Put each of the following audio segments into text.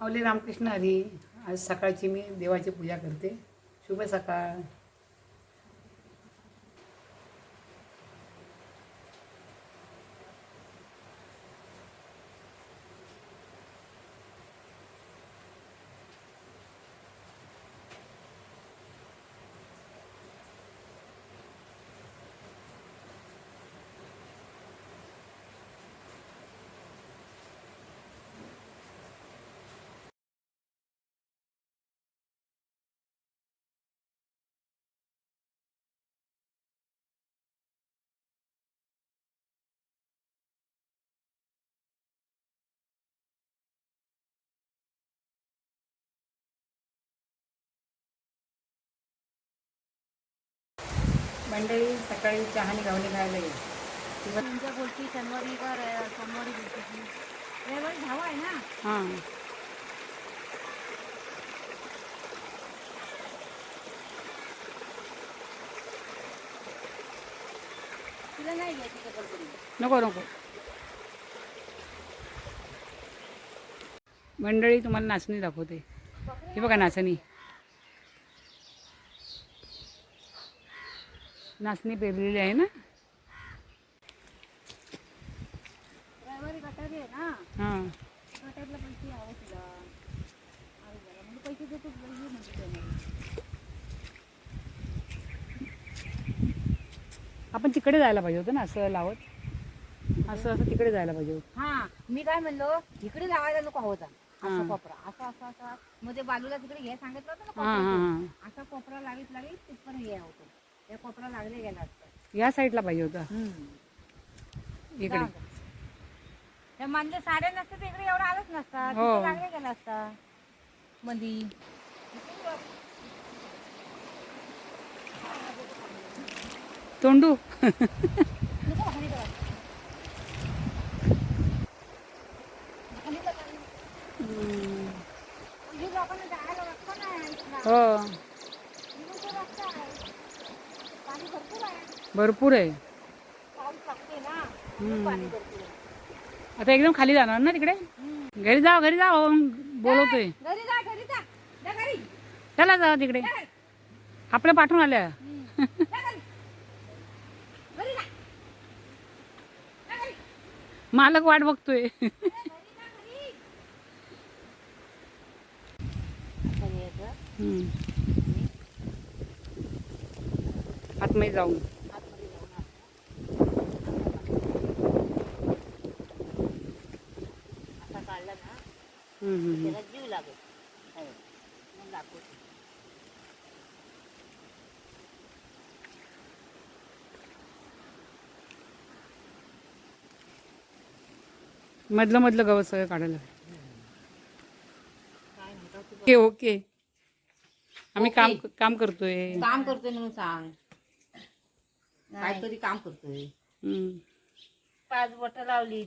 माऊली रामकृष्ण हरी आज सकाळची मी देवाची पूजा करते. शुभ सकाळ. मंडळी सकाळी चहाने गावणे खायला येईल. किंवा तुमच्या बोलती शनिवारी का सोमवारी रविवारी धावा आहे ना? हां. तुला नाही घ्यायची का कल्पनी नको नको. मंडळी तुम्हाला नाचणी दाखवते. हे बघा नाचणी. नाचणी पेरलेली आहे ना? हां. म्हणजे म्हणजे आपण तिकडे जायला पाहिजे होतं ना असं लावत? असं असं तिकडे जायला पाहिजे होतं. हा मी काय म्हणलो इकडे लावायला नको होता हा. असा कोपरा. असा असा असा. मध्ये बाजूला तिकडे घे सांगितलं होतं ना हां हां. हां. असा कोपरा लागीत लागीत तिथपर्यंत हे होतं. त्या कोपरा लागले गेला असतं या साईडला पाहिजे होतं. इकडे. त्या साड्या नसते तर इकडे एवढं आलंच नसतात हो. तिथे लागले गेला असता. मधी. तोंडू. हे. भरपूर आहे. आता एकदम खाली जाणार ना तिकडे. घरी बोलवतोय. जा घरी जा जा. घरी. चला तिकडे. जा घरी. आपल्या पाठवून आल्या. मालक वाट बघतोय घरी जा, घरी. घरी यायचं. हम्म. आतमध्ये जाऊन आतमध्ये जाऊन आत. असा काढला ना हम्म, हम्म, हम्म. त्याला जीव लागेल. मग दाखवते मधलं मधलं गवत सगळं काढायला? ओके ओके आम्ही काम. काम करतोय काम करतोय म्हणून सांग काहीतरी काम करतोय. हम्म. पाच बोट लावली.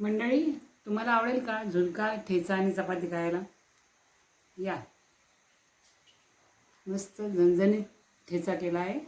मंडळी तुम्हाला आवडेल का झुणका ठेचा आणि चपाती खायला? या. मस्त झणझणीत ठेचा केला आहे.